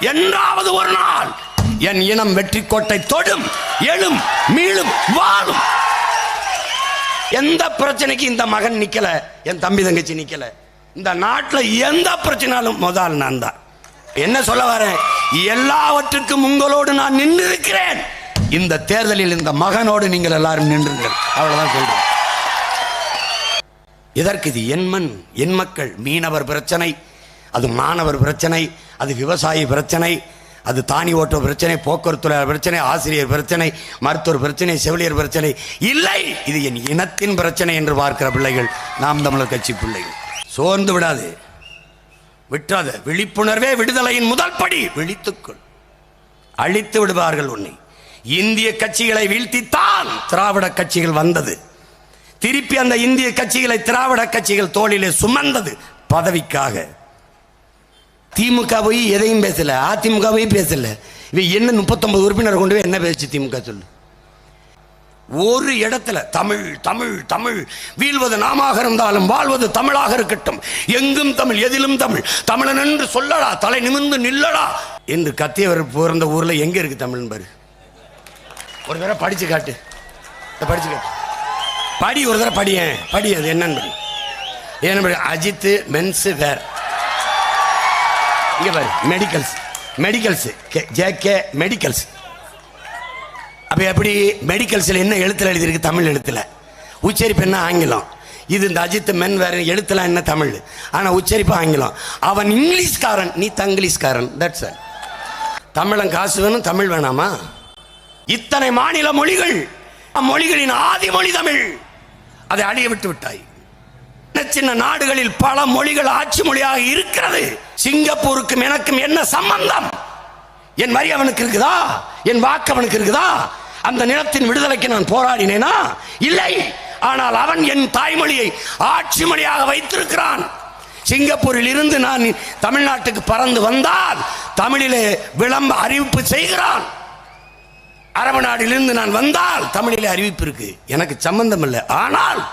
என்றாவது ஒரு நாள் என் இனம் வெற்றி கோட்டை தொடும் எழும் மீளும் வாழும். எந்த பிரச்சனைக்கு இந்த மகன் நிக்கல என் தம்பி தங்கச்சி நிக்கல. இந்த நாட்டுல எந்த பிரச்சனாலும் முதல் நான் தான். என்ன சொல்ல வரேன்? எல்லாவற்றுக்கும் உங்களோடு நான் நின்று இருக்கிறேன் இந்த தேர்தலில் இந்த மகனோடு நீங்கள் எல்லாரும் நின்றுங்கள். அவ்வளவுதான் சொல்றேன். இதற்கு இது என் மண் என் மக்கள் மீனவர் பிரச்சனை அது மாணவர் பிரச்சனை அது விவசாயி பிரச்சனை அது தானி ஓட்டுற பிரச்சனை போக்குவரத்து பிரச்சனை ஆசிரியர் பிரச்சனை மருத்துவர் பிரச்சனை செவிலியர் பிரச்சனை. இல்லை இது என் இனத்தின் பிரச்சனை என்று பார்க்கிற பிள்ளைகள் நாம் தமிழர் கட்சி பிள்ளைகள். சோர்ந்து விடாது. விட்டாத விழிப்புணர்வே விடுதலையின் முதல் படி. விழித்துக்கொள் அழித்து விடுவார்கள் உன்னை. இந்திய கட்சிகளை வீழ்த்தித்தான் திராவிட கட்சிகள் வந்தது. திருப்பி அந்த இந்திய கட்சிகளை திராவிட கட்சிகள் தோளிலே சுமந்தது பதவிக்காக. திமுக போய் எதையும் பேசல. அதிமுக போய் பேசல. இவை என்ன முப்பத்தொன்பது உறுப்பினர் கொண்டு போய் என்ன பேசுச்சு திமுக சொல்லு. ஒரு இடத்துல தமிழ் தமிழ் தமிழ். வீழ்வது நாமாக இருந்தாலும் வாழ்வது தமிழாக இருக்கட்டும். எங்கும் தமிழ் எதிலும் தமிழ். தமிழன் என்று சொல்லடா தலை நிமிர்ந்து நில்லடா. என்று கத்தியவர் பிறந்த ஊர்ல எங்க இருக்கு தமிழ் பாரு. ஒரு தடவை படிச்சு காட்டு. படிச்சு காட்டு. படி ஒரு தடவை படியேன் படி அது என்னன்னு. படி. என்ன படி அஜித் மென்ஸ் வேர். இங்க பாரு medicals medicals J K medicals அப்ப எப்படி மெடிக்கல்ஸ்ல என்ன எழுத்துல எழுதியிருக்கு தமிழ் எழுத்துல? உச்சரிப்பு என்ன ஆங்கிலம். இது இந்த அஜித் மென் வேற எழுத்துலாம் என்ன தமிழ்? ஆனா உச்சரிப்பு ஆங்கிலம். அவன் இங்கிலீஷ்காரன் நீ தங்கிலீஷ்காரன் தட்ஸ் தமிழன் காசு வேணும் தமிழ் வேணாமா? இத்தனை மாநில மொழிகள் மொழிகளின் ஆதி மொழி தமிழ். அதை அழிய விட்டு விட்டாய். சின்ன சின்ன நாடுகளில் பல மொழிகள் ஆட்சி மொழியாக இருக்கிறது. சிங்கப்பூருக்கும் எனக்கும் என்ன சம்பந்தம்? என் வரி அவனுக்கு இருக்குதா? என் வாக்கு அவனுக்கு இருக்குதா? அந்த நிலத்தின் விடுதலைக்கு நான் போராடினேனா? இல்லை. ஆனால் அவன் என் தாய்மொழியை ஆட்சி மொழியாக வைத்திருக்கிறான். சிங்கப்பூரில் இருந்து நான் தமிழ்நாட்டுக்கு பறந்து வந்தால் தமிழிலே விளம்ப அறிவிப்பு செய்கிறான். அரபு நாடிலிருந்து நான் வந்தால் தமிழிலே அறிவிப்பு இருக்கு. எனக்கு சம்பந்தம் இல்லை ஆனால்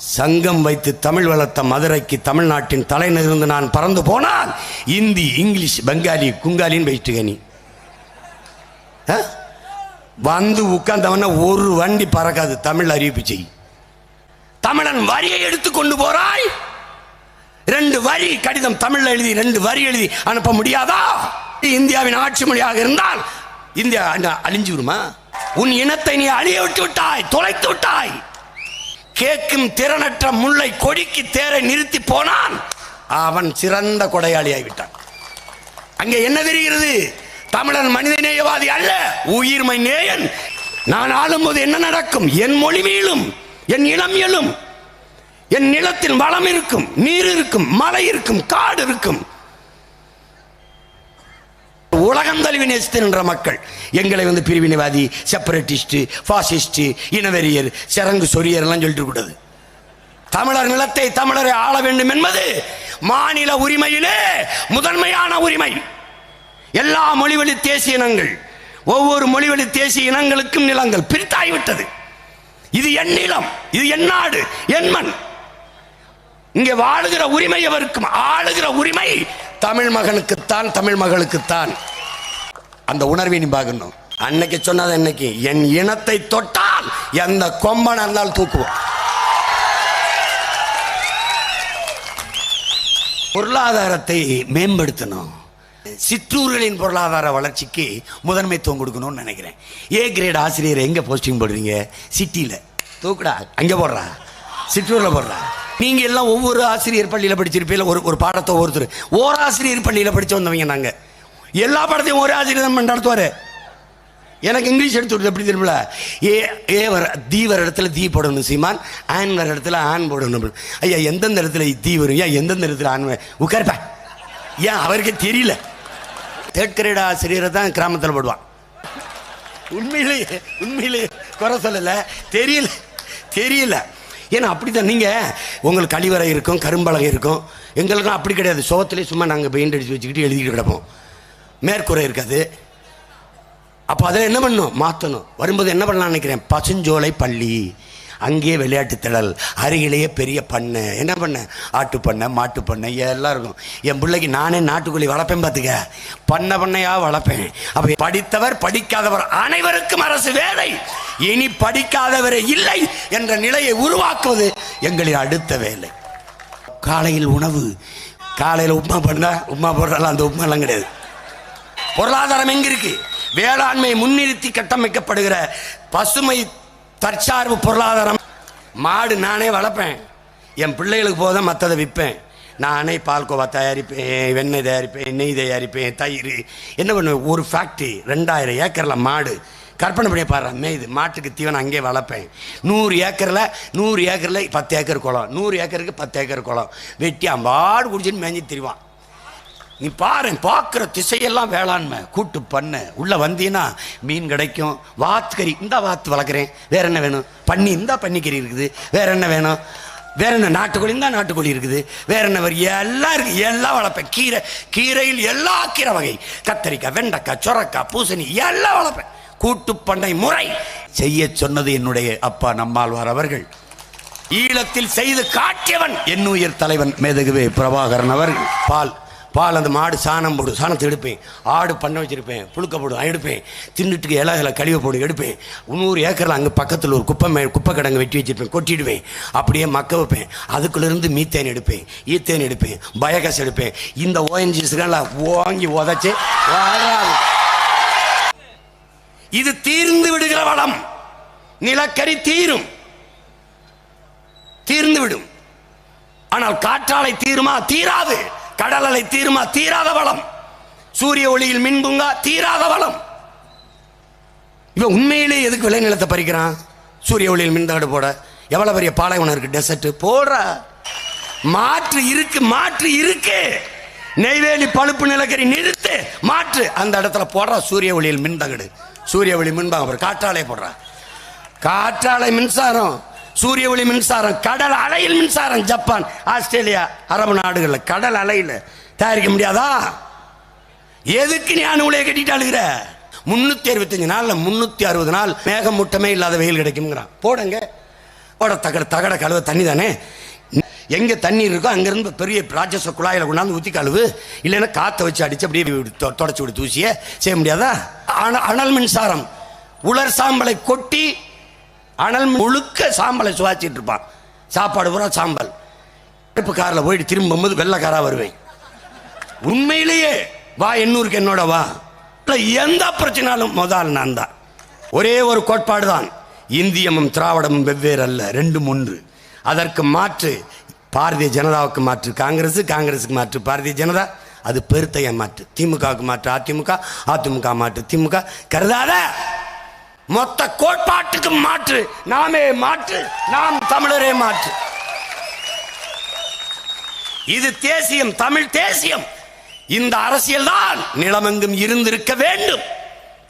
சங்கம் வைத்து தமிழ் வளர்த்த மதுரைக்கு தமிழ்நாட்டின் தலைநகர்ந்து நான் பறந்து போனால் இந்தி இங்கிலீஷ் பெங்காலி குங்காலின்னு வைத்துக்க நீ. ஆ? வந்து உட்கார்ந்தவன ஒரு வண்டி பறக்காது தமிழ் அறிவிப்பு செய். தமிழன் வரியை எடுத்து கொண்டு போறாய். ரெண்டு வரி கடிதம் தமிழ்ல எழுதி ரெண்டு வரி எழுதி அனுப்ப முடியாதா? இந்தியாவின் ஆட்சி மொழியாக இருந்தால் இந்தியா அழிஞ்சு விடுமா உன் இனத்தை நீ அழிய விட்டு விட்டாய் தொலைத்து விட்டாய். கேட்கும் திறனற்ற முல்லை கொடிக்கு தேரை நிறுத்தி போனான். அவன் சிறந்த கொடையாளி ஆகிவிட்டான் அங்கே என்ன தெரிகிறது? தமிழன் மனிதநேயவாதி அல்ல உயிர்மை நேயன். நான் ஆளும்போது என்ன நடக்கும்? என் மொழி மீளும் என் இளம் எழும். என் நிலத்தின் வளம் இருக்கும் நீர் இருக்கும் மலை இருக்கும் காடு இருக்கும். உலகம் தழுவி நேசித்தின்ற மக்கள். எங்களை வந்து பிரிவினைவாதி செப்பரேட்டிஸ்ட்டு ஃபாசிஸ்ட்டு இனவெறியர் சரங்கு சொரியர் எல்லாம் சொல்லிட்டு கூடாது தமிழர் நிலத்தை தமிழரை ஆள வேண்டும் என்பது மாநில உரிமையிலே முதன்மையான உரிமை. எல்லா மொழிவழி தேசிய இனங்கள் ஒவ்வொரு மொழிவழி தேசிய இனங்களுக்கும் நிலங்கள் பிரித்தாகிவிட்டது. இது என் நிலம் இது என் நாடு என் மண். இங்கே வாழுகிற உரிமை எவருக்கும்? ஆளுகிற உரிமை தமிழ் மகனுக்குத்தான் தமிழ் மகளுக்குத்தான். அந்த உணர்வை நீ பார்க்கணும் அன்னைக்கு சொன்னது என்னைக்கு? என் இனத்தை தொட்டால் எந்த கொம்பன் இருந்தால் தூக்குவோம் பொருளாதாரத்தை மேம்படுத்தணும். சிற்றூர்களின் பொருளாதார வளர்ச்சிக்கு முதன்மைத்துவம் கொடுக்கணும்னு நினைக்கிறேன். ஏ கிரேட் ஆசிரியர் எங்கே போஸ்டிங் போடுறீங்க? சிட்டியில தூக்குடா. அங்கே போடுறா. சிற்றூரில் போடுறா. நீங்க எல்லாம் ஒவ்வொரு ஆசிரியர் பள்ளியில் படிச்சிருப்பீங்க ஒரு ஒரு பாடத்தை ஒருத்தர் ஓர் ஆசிரியர் பள்ளியில் படிச்சு வந்தவங்க நாங்க. எல்லா பாடத்தையும் ஒரு ஆசிரியர் தான் நடத்துவாரு. எனக்கு இங்கிலீஷ் எடுத்து விடுது எப்படி தெரியுமில ஏ ஏ வர தீ வர இடத்துல தீ போடணும் சீமான் ஆன் வர இடத்துல ஆன் போடணும். ஐயா எந்தெந்த இடத்துல தீ வரும்? ஏன் எந்தெந்த இடத்துல ஆன் வ- ஏன் அவருக்கு தெரியல. தேர்ட் கிரேட் ஆசிரியரை தான் கிராமத்தில் போடுவான். உண்மையிலேயே உண்மையிலேயே குறை சொல்லலை. தெரியல. தெரியல. ஏன்னா அப்படித்தான் நீங்கள் உங்களுக்கு கழிவறை இருக்கும் கரும்பலகை இருக்கும். எங்களுக்கும் அப்படி கிடையாது. சோகத்திலே சும்மா நாங்கள் பெயிண்ட் அடித்து வச்சுக்கிட்டு எழுதிட்டு கிடப்போம். மேற்கூரை இருக்காது. அப்போ அதில் என்ன பண்ணணும்? மாற்றணும். வரும்போது என்ன பண்ணலாம்னு நினைக்கிறேன்? பசுஞ்சோலை பள்ளி. அங்கேயே விளையாட்டு திடல் அருகிலேயே பெரிய பண்ணை. என்ன பண்ண? ஆட்டு பண்ணை மாட்டு பண்ணை எல்லாம் இருக்கும். என் பிள்ளைக்கு நானே நாட்டுக்கோழி வளர்ப்பேன் பார்த்துக்க பண்ண பண்ணையா வளர்ப்பேன். அப்ப படித்தவர் படிக்காதவர் அனைவருக்கும் அரசு வேலை. இனி படிக்காதவரே இல்லை என்ற நிலையை உருவாக்குவது எங்களின் அடுத்த வேலை. காலையில் உணவு. காலையில் உப்புமா பண்ணா உப்மா போடுறாலும் அந்த உப்மாலாம் கிடையாது. பொருளாதாரம் எங்க இருக்கு? வேளாண்மை முன்னிறுத்தி கட்டமைக்கப்படுகிற பசுமை தற்சார்பு பொருளாதாரம். மாடு நானே வளர்ப்பேன். என் பிள்ளைகளுக்கு போதும் மற்றதை விற்பேன். நானே பால்கோவா தயாரிப்பேன் வெண்ணெய் தயாரிப்பேன் நெய் தயாரிப்பேன் தயிர். என்ன பண்ணுவேன் ஒரு ஃபேக்ட்ரி ரெண்டாயிரம் ஏக்கரில் மாடு. கற்பனை பண்ணி பாரு மேய்து மாட்டுக்கு தீவனம் அங்கேயே வளர்ப்பேன். நூறு ஏக்கரில் நூறு ஏக்கரில் பத்து ஏக்கர் குளம். நூறு ஏக்கருக்கு பத்து ஏக்கர் குளம். வெட்டி அம்பாடு குடிச்சின்னு மேஞ்சி திரிவான். நீ பாரு பார்க்குற திசையெல்லாம் வேளாண்மை. கூட்டு பண்ணு. உள்ளே வந்தீங்கன்னா மீன் கிடைக்கும். வாத்துக்கறி இந்த வாத்து வளர்க்குறேன். வேற என்ன வேணும்? பண்ணி இந்த பன்னிக்கறி இருக்குது. வேற என்ன வேணும்? வேற என்ன நாட்டுக்கோழி இந்த நாட்டுக்கோழி இருக்குது. வேற என்ன வரும் எல்லாம் இருக்கு. எல்லாம் வளர்ப்பேன். கீரை கீரையில் எல்லா கீரை வகை. கத்தரிக்காய் வெண்டைக்காய் சொரக்காய் பூசணி எல்லாம் வளர்ப்பேன். கூட்டு பண்ணை முறை. செய்ய சொன்னது என்னுடைய அப்பா நம்மாழ்வார் அவர்கள். ஈழத்தில் செய்து காட்டியவன் என்னுயிர் தலைவன் மேதகுவே பிரபாகரன் அவர்கள். பால் பால் அந்த மாடு சாணம் போடு சாணத்தை எடுப்பேன். ஆடு பண்ண வச்சிருப்பேன் புழுக்க போடும் எடுப்பேன். தின்னுட்டுக்கு இலைகளை கழிவு போடு எடுப்பேன். நூறு ஏக்கரில் அங்கே பக்கத்தில் ஒரு குப்பை மே குப்பை கிடங்கு வெட்டி வச்சிருப்பேன் கொட்டிடுவேன். அப்படியே மக்க வைப்பேன். அதுக்குள்ளேருந்து மீத்தேன் எடுப்பேன் ஈத்தேன் எடுப்பேன் பயோகஸ் எடுப்பேன். இந்த ஓஎன்ஜிஸ்லாம் ஓங்கி உதச்சி இது தீர்ந்து விடுகிற வளம். நிலக்கரி தீரும். தீர்ந்து விடும். ஆனால் காற்றாலை தீருமா? தீராது. கடல் அலை தீருமா தீராத வளம். சூரிய ஒளியில் மின்புங்கா தீராத வளம். இவன் உண்மையிலே எதுக்கு விளைநிலத்தை பறிக்கிறான்? சூரிய ஒளியில் மின்தாடு போட. எவ்வளவு பெரிய பாலைவனம் இருக்கு? டெசர்ட் போடுற. மாற்று இருக்கு மாற்று இருக்கு. நெய்வேலி பழுப்பு நிலக்கரி நிறுத்து மாற்று. அந்த இடத்துல போடுற சூரிய ஒளியில் மின்தகடு சூரிய ஒளி மின்பாங்க காற்றாலை போடுற. காற்றாலை மின்சாரம். சூரிய ஒளி மின்சாரம் கடல் அலையில் மின்சாரம் ஜப்பான் ஆஸ்திரேலியா அரபு நாடுகளில் கடல் அலையில் தயாரிக்க முடியாதா? எதுக்கு நீ அணுகுலையை கட்டிட்டு அழுகிற? முன்னூத்தி அறுபத்தஞ்சு நாள்ல முன்னூத்தி அறுபது நாள் மேகம் முட்டமே இல்லாத வெயில் கிடைக்குங்கிறான் போடுங்க. போட தகட தகட கழுவ தண்ணி தானே. எங்க தண்ணி இருக்கோ அங்கிருந்து பெரிய ராட்சச குழாயில கொண்டாந்து ஊத்தி கழுவு. இல்லைன்னா காத்த வச்சு அடிச்சு அப்படியே விடு, தொடச்சு விடு தூசிய. செய்ய முடியாதா? அன- அனல் மின்சாரம். உலர் சாம்பலை கொட்டி அனல் முழுக்க சாம்பலை சுவாச்சிட்டு இருப்பான். சாப்பாடு பூரா சாம்பல். அடுப்பு காரில் போயிட்டு திரும்பும்போது வெள்ளைக்காரா வருவேன். உண்மையிலேயே வா எண்ணூருக்கு என்னோட வா. இல்லை எந்த பிரச்சனாலும் முதல் நான் தான். ஒரே ஒரு கோட்பாடு தான். இந்தியமும் திராவிடமும் வெவ்வேறு அல்ல ரெண்டும் ஒன்று. அதற்கு மாற்று பாரதிய ஜனதாவுக்கு மாற்று காங்கிரஸ் காங்கிரஸுக்கு மாற்று பாரதிய ஜனதா அது பெருத்தைய மாற்று. திமுகவுக்கு மாற்று அதிமுக அதிமுக மாற்று. திமுக கருதாத! மொத்த கோட்பாட்டுக்கு மாற்று. நாமே மாற்று நாம் தமிழரே மாற்று. இது தேசியம் தமிழ் தேசியம். இந்த அரசியல் தான் நிலமெங்கும் இருந்திருக்க வேண்டும்.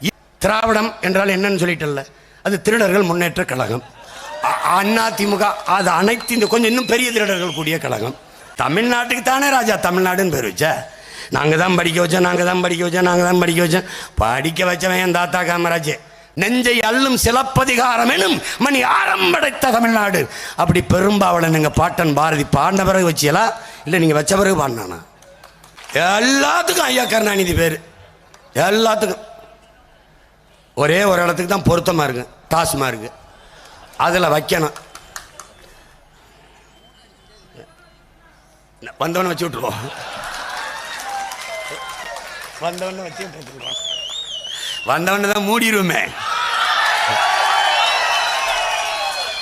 இ- திராவிடம் என்றால் என்னன்னு சொல்லிட்டல்ல. அது திருடர்கள் முன்னேற்ற கழகம். அ- அண்ணா திமுக அது அனைத்து இந்த கொஞ்சம் இன்னும் பெரிய திருடர்கள் கூடிய கழகம். தமிழ்நாட்டுக்கு தானே ராஜா தமிழ்நாடுன்னு பேர் வச்சா. நாங்கள் தான் படிக்க வச்சோம் நாங்கள் தான் படிக்க வச்சோம் நாங்கள் தான் படிக்க வச்சோம். படிக்க வச்சவன் என் தாத்தா காமராஜே. நெஞ்சை அள்ளும் சிலப்பதிகாரம் எனும் மணி ஆரம்படைத்த தமிழ்நாடு. அப்படி பெரும்பாவளன் எங்க பாட்டன் பாரதி பாடின பிறகு வச்சியலா? இல்லை நீங்கள் வச்ச பிறகு பாடினானா? எல்லாத்துக்கும் ஐயா கருணாநிதி பேர். எல்லாத்துக்கும். ஒரே ஒரு இடத்துக்கு தான் பொருத்தமாக இருக்கு டாஸ்மா இருக்கு. அதில் வைக்கணும். வந்தவனை வச்சு விட்ருவோம் வந்தவனை வச்சு விட்டுருவோம். வந்தவனை தான் மூடிடுவோமே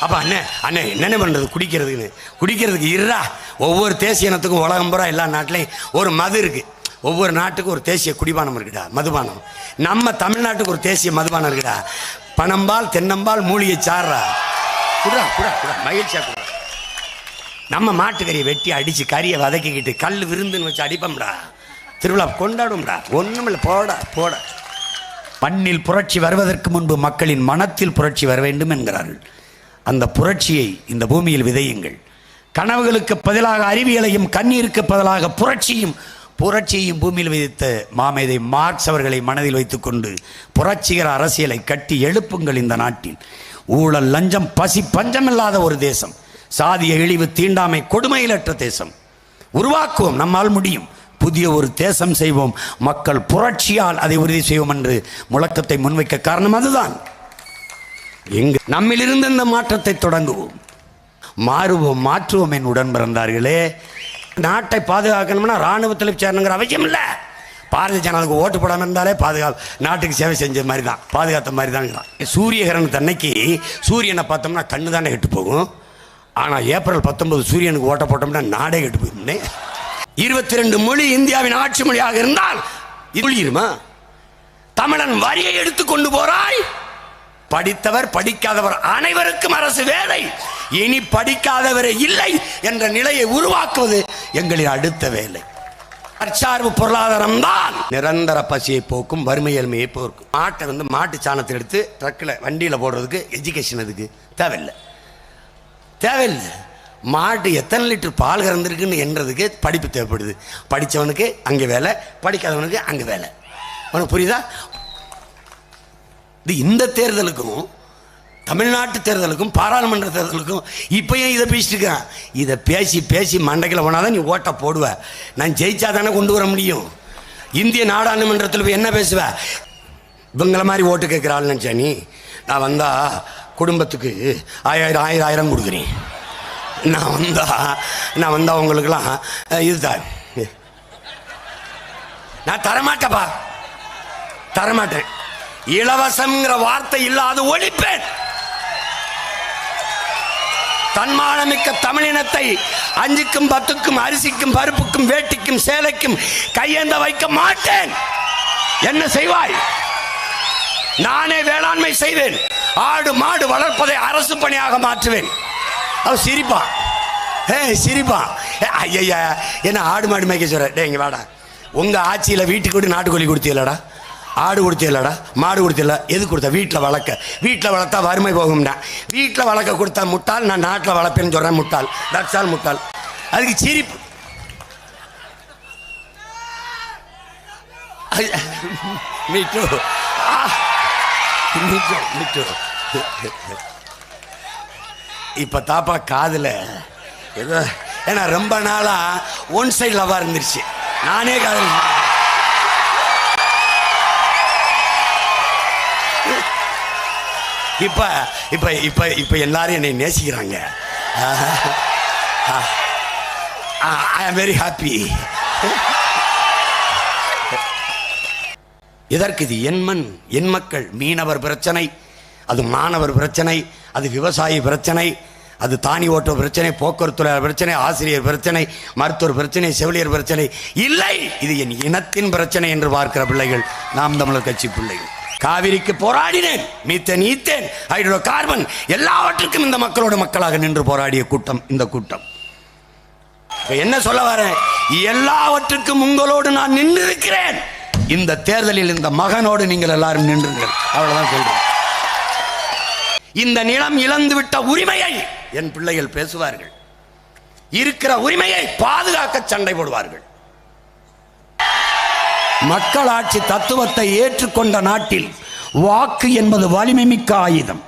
அப்போ அண்ணே அண்ணே என்னென்ன பண்ணுறது குடிக்கிறதுக்குன்னு. குடிக்கிறதுக்கு இருறா ஒவ்வொரு தேசிய இனத்துக்கும் உலகம் பூரா எல்லா நாட்டிலையும் ஒரு மது இருக்கு. ஒவ்வொரு நாட்டுக்கும் ஒரு தேசிய குடிபானம் இருக்குடா மதுபானம். நம்ம தமிழ்நாட்டுக்கு ஒரு தேசிய மதுபானம் இருக்குடா. பனம்பால் தென்னம்பால் மூலிகை சாடுறா குடா குடா குடா மகிழ்ச்சியா குடா நம்ம மாட்டுக்கறியை வெட்டி அடிச்சு கறியை வதக்கிக்கிட்டு கல் விருந்துன்னு வச்சு அடிப்போம்டா. திருவிழா கொண்டாடும்டா ஒண்ணுமில்ல போடா போட. மண்ணில் புரட்சி வருவதற்கு முன்பு மக்களின் மனத்தில் புரட்சி வர வேண்டும் என்கிறார்கள். அந்த புரட்சியை இந்த பூமியில் விதையுங்கள். கனவுகளுக்கு பதிலாக அறிவியலையும் கண்ணீருக்கு பதிலாக புரட்சியும் புரட்சியையும் பூமியில் விதித்த மாமேதை மார்க்ஸ் அவர்களை மனதில் வைத்துக்கொண்டு புரட்சிகர அரசியலை கட்டி எழுப்புங்கள் இந்த நாட்டில். ஊழல் லஞ்சம் பசி பஞ்சமில்லாத ஒரு தேசம். சாதிய இழிவு தீண்டாமை கொடுமையிலற்ற தேசம். உருவாக்குவோம் நம்மால் முடியும். புதிய ஒரு தேசம் செய்வோம். மக்கள் புரட்சியால் அதை உறுதி செய்வோம் என்று முழக்கத்தை முன்வைக்க காரணம் அதுதான். எங்கு நம்மிலிருந்து இந்த மாற்றத்தை தொடங்குவோம். மாறுவோம் மாற்றுவோம் என் உடன் பிறந்தார்களே நாட்டை பாதுகாக்கணும்னா ராணுவத்தில் சேரணுங்கிற அவசியம் இல்லை. பாரதிய ஜனதாவுக்கு ஓட்டு போடாமல் இருந்தாலே பாதுகாப்பு நாட்டுக்கு சேவை செஞ்ச மாதிரி தான் பாதுகாத்த மாதிரி தான் சூரியகிரகண தன்னைக்கு சூரியனை பார்த்தோம்னா கண்ணு தானே கெட்டு போகும். ஆனால் ஏப்ரல் பத்தொன்பது சூரியனுக்கு ஓட்ட போட்டோம்னா நாடே கெட்டு போயிருந்தே இருபத்தி ரெண்டு மொழி இந்தியாவின் ஆட்சி மொழியாக இருந்தால் இருமா தமிழன் வரியை எடுத்து கொண்டு போறாய். படித்தவர் படிக்காதவர் அனைவருக்கும் அரசு வேலை. இனி படிக்காதவரே இல்லை என்ற நிலையை உருவாக்குவது எங்களின் அடுத்த வேலை. தற்சார்பு பொருளாதாரம் தான். நிரந்தர பசியை போக்கும் வறுமை எளிமையை போக்கும். மாட்டை வந்து மாட்டு சாணத்தை எடுத்து ட்ரக்கில் வண்டியில் போடுறதுக்கு எஜுகேஷன் அதுக்கு தேவையில்லை. தேவையில்லை. மாட்டு எத்தனை லிட்டர் பால் கறந்துருக்குன்னு என்றதுக்கு படிப்பு தேவைப்படுது. படித்தவனுக்கு அங்கே வேலை படிக்காதவனுக்கு அங்கே வேலை. உனக்கு புரியுதா? இது இந்த தேர்தலுக்கும் தமிழ்நாட்டு தேர்தலுக்கும் பாராளுமன்ற தேர்தலுக்கும் இப்பயும் இதை பேசிட்டு இருக்கான்? இதை பேசி பேசி மண்டைக்கில் போனாதான் நீ ஓட்டை போடுவ. நான் ஜெயிச்சா தானே கொண்டு வர முடியும். இந்திய நாடாளுமன்றத்தில் போய் என்ன பேசுவ? இவங்கள மாதிரி ஓட்டு கேட்குற ஆள் நினச்சா நீ? நான் வந்தால் குடும்பத்துக்கு ஆயிரம் ஆயிரம் ஆயிரம் கொடுக்குறேன். நான் வந்தா நான் வந்தா உங்களுக்கெல்லாம் இதுதான். நான் தரமாட்டேப்பா. தரமாட்டேன். இலவசம்ங்கிற வார்த்தை இல்லாத ஒழிப்பேன். தன்மானமிக்க தமிழினத்தை அஞ்சுக்கும் பத்துக்கும் அரிசிக்கும் பருப்புக்கும் வேட்டிக்கும் சேலைக்கும் கையேந்த வைக்க மாட்டேன். என்ன செய்வாய்? நானே வேளாண்மை செய்வேன். ஆடு மாடு வளர்ப்பதை அரசு பணியாக மாற்றுவேன். அவன் சிரிப்பான் ஏ சிரிப்பான் ஐயா என்ன ஆடு மாடு மேய்க்க சொல்ற? டேய் இங்க வாடா. உங்கள் ஆட்சியில் வீட்டுக்கு விட்டு நாட்டுக்கோழி கொடுத்தீங்களடா ஆடு கொடுத்தீங்களடா மாடு கொடுத்தீங்களா எது கொடுத்த? வீட்டில் வளர்க்க. வீட்டில் வளர்த்தா வறுமை போகும்னா வீட்டில் வளர்க்க கொடுத்தா முட்டாள்? நான் நாட்டில் வளர்ப்பேன்னு சொல்றேன் முட்டாள். தட்சால் முட்டால் முட்டாள். அதுக்கு சிரிப்பு. மீட்டு. மீட்டு மீட்டு. இப்போ தாப்பா காதில். ஏதோ ஏன்னா ரொம்ப நாளாக ஒன் சைடு லவ்வாக இருந்துருச்சு. நானே காதல். இப்போ இப்போ இப்போ இப்போ எல்லாரும் என்னை நேசிக்கிறாங்க. ஐ ஆம் வெரி ஹாப்பி இதற்கு இது? என் மண் என் மக்கள் மீனவர் பிரச்சனை. அது மாணவர் பிரச்சனை அது விவசாயி பிரச்சனை அது தானி ஓட்டுற பிரச்சனை போக்குவரத்து பிரச்சனை ஆசிரியர் பிரச்சனை மருத்துவர் பிரச்சனை செவிலியர் பிரச்சனை. இல்லை இது என் இனத்தின் பிரச்சனை என்று பார்க்கிற பிள்ளைகள் நாம் தமிழர் கட்சி பிள்ளைகள். காவிரிக்கு போராடினேன் மீத்தேன் ஈத்தேன் ஹைட்ரோ கார்பன் எல்லாவற்றுக்கும் இந்த மக்களோட மக்களாக நின்று போராடிய கூட்டம் இந்த கூட்டம். என்ன சொல்ல வரேன்? எல்லாவற்றுக்கும் உங்களோடு நான் நின்று இருக்கிறேன் இந்த தேர்தலில் இந்த மகனோடு நீங்கள் எல்லாரும் நின்றுங்கள். அவ்வளவுதான் சொல்றேன். இந்த நிலம் இழந்து விட்ட உரிமையை என் பிள்ளைகள் பேசுவார்கள். இருக்கிற உரிமையை பாதுகாக்க சண்டை போடுவார்கள். மக்களாட்சி தத்துவத்தை ஏற்றுக்கொண்ட நாட்டில் வாக்கு என்பது வலிமை மிக்க ஆயுதம்.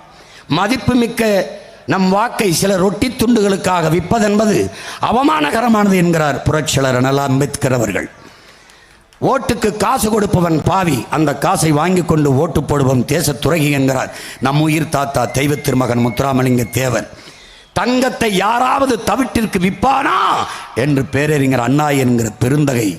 மதிப்புமிக்க நம் வாக்கை சில ரொட்டி துண்டுகளுக்காக விற்பதென்பது அவமானகரமானது என்கிறார் புரட்சியாளர் அண்ணல் அம்பேத்கர் அவர்கள். ஓட்டுக்கு காசு கொடுப்பவன் பாவி. அந்த காசை வாங்கி கொண்டு ஓட்டு போடுபவன் தேச துறகி என்கிறார். நம் உயிர் தாத்தா தெய்வ திருமகன் முத்துராமலிங்க தேவர். தங்கத்தை யாராவது தவிட்டிற்கு விற்பானா என்று பேரறிஞர் அண்ணா என்கிற பெருந்தகை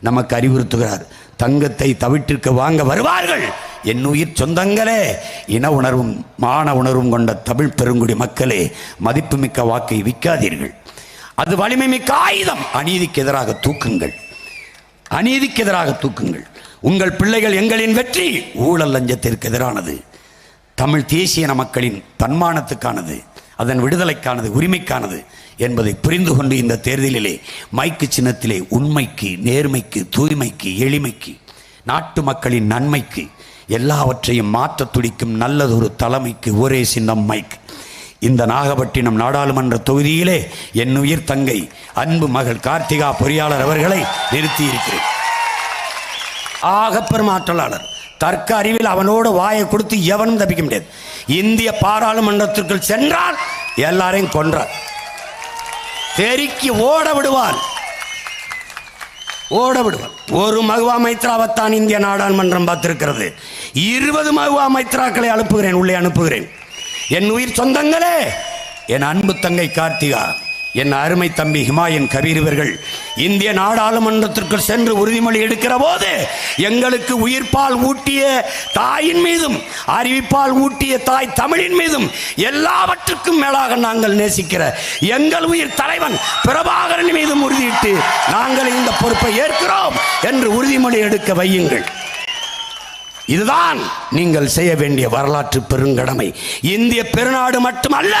நமக்கு அறிவுறுத்துகிறார். தங்கத்தை தவிட்டிற்கு வாங்க வருவார்கள். என் உயிர் சொந்தங்களே இன உணர்வும் மான உணர்வும் கொண்ட தமிழ் பெருங்குடி மக்களே மதிப்புமிக்க வாக்கை விற்காதீர்கள். அது வலிமை மிக்க ஆயுதம். அநீதிக்கு எதிராக தூக்குங்கள். அநீதிக்கு எதிராக தூக்குங்கள். உங்கள் பிள்ளைகள் எங்களின் வெற்றி ஊழல் லஞ்சத்திற்கு எதிரானது. தமிழ் தேசிய மக்களின் தன்மானத்துக்கானது அதன் விடுதலைக்கானது உரிமைக்கானது என்பதை புரிந்து கொண்டு இந்த தேர்தலிலே மைக்கு சின்னத்திலே உண்மைக்கு நேர்மைக்கு தூய்மைக்கு எளிமைக்கு நாட்டு மக்களின் நன்மைக்கு எல்லாவற்றையும் மாற்ற துடிக்கும் நல்லதொரு தலைமைக்கு ஒரே சின்னம் மைக். இந்த நாகப்பட்டினம் நாடாளுமன்ற தொகுதியிலே என் உயிர் தங்கை அன்பு மகள் கார்த்திகா பொறியாளர் அவர்களை நிறுத்தி இருக்கிறேன் ஆகப்பெரும் ஆற்றலாளர் தர்க்க அறிவில் அவனோட வாயை கொடுத்து எவனும் தப்பிக்க முடியாது. இந்திய பாராளுமன்றத்திற்குள் சென்றால் எல்லாரையும் கொன்றார். தெருக்கி ஓட விடுவான். ஓட விடுவான். ஒரு மகுவா மைத்ராவைத்தான் இந்திய நாடாளுமன்றம் பார்த்திருக்கிறது. இருபது மகுவா மைத்ராக்களை அனுப்புகிறேன் உள்ளே அனுப்புகிறேன். என் உயிர் சொந்தங்களே என் அன்பு தங்கை கார்த்திகா என் அருமை தம்பி ஹிமாயன் கபீர் இவர்கள் இந்திய நாடாளுமன்றத்திற்கு சென்று உறுதிமொழி எடுக்கிற போது எங்களுக்கு உயிர்ப்பால் ஊட்டிய தாயின் மீதும் அறிவிப்பால் ஊட்டிய தாய் தமிழின் மீதும் எல்லாவற்றுக்கும் மேலாக நாங்கள் நேசிக்கிற எங்கள் உயிர் தலைவன் பிரபாகரன் மீதும் உறுதியிட்டு நாங்கள் இந்த பொறுப்பை ஏற்கிறோம் என்று உறுதிமொழி எடுக்க வையுங்கள். இதுதான் நீங்கள் செய்ய வேண்டிய வரலாற்று பெருங்கடமை. இந்திய பெருநாடு மட்டுமல்ல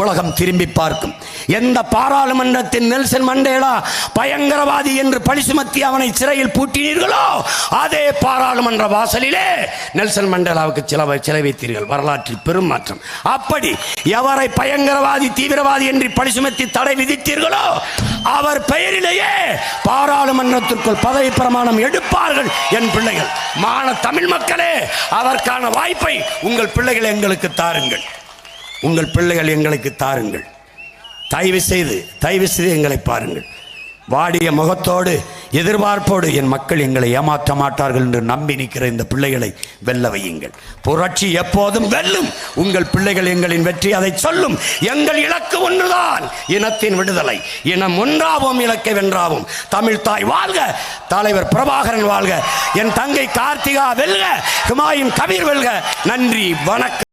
உலகம் திரும்பி பார்க்கும். எந்த பாராளுமன்றத்தின் நெல்சன் மண்டேலா பயங்கரவாதி என்று பழி சுமத்தி அவனை சிறையில் பூட்டினீர்களோ அதே பாராளுமன்ற வாசலிலே நெல்சன் மண்டேலாவுக்கு சில சிலை வைத்தீர்கள் வரலாற்றில் பெரும் மாற்றம். அப்படி எவரை பயங்கரவாதி தீவிரவாதி என்று பழி சுமத்தி தடை விதித்தீர்களோ அவர் பெயரிலேயே பாராளுமன்றத்திற்குள் பதவி பிரமாணம் எடுப்பார்கள் என் பிள்ளைகள். மான தமிழ் மக்களே அதற்கான வாய்ப்பை உங்கள் பிள்ளைகள் எங்களுக்கு தாருங்கள். உங்கள் பிள்ளைகள் எங்களுக்கு தாருங்கள். தயவு செய்து தயவு செய்து எங்களை பாருங்கள். வாடிய முகத்தோடு எதிர்பார்ப்போடு என் மக்கள் எங்களை ஏமாற்ற மாட்டார்கள் என்று நம்பி நிற்கிற இந்த பிள்ளைகளை வெல்ல வையுங்கள். புரட்சி எப்போதும் வெல்லும். உங்கள் பிள்ளைகள் எங்களின் வெற்றி அதை சொல்லும். எங்கள் இலக்கு ஒன்றுதான் இனத்தின் விடுதலை. இனம் ஒன்றாவும் இலக்கை வென்றாவும். தமிழ் தாய் வாழ்க தலைவர் பிரபாகரன் வாழ்க. என் தங்கை கார்த்திகா வெல்க ஹிமாயின் கபீர் வெல்க. நன்றி வணக்கம்.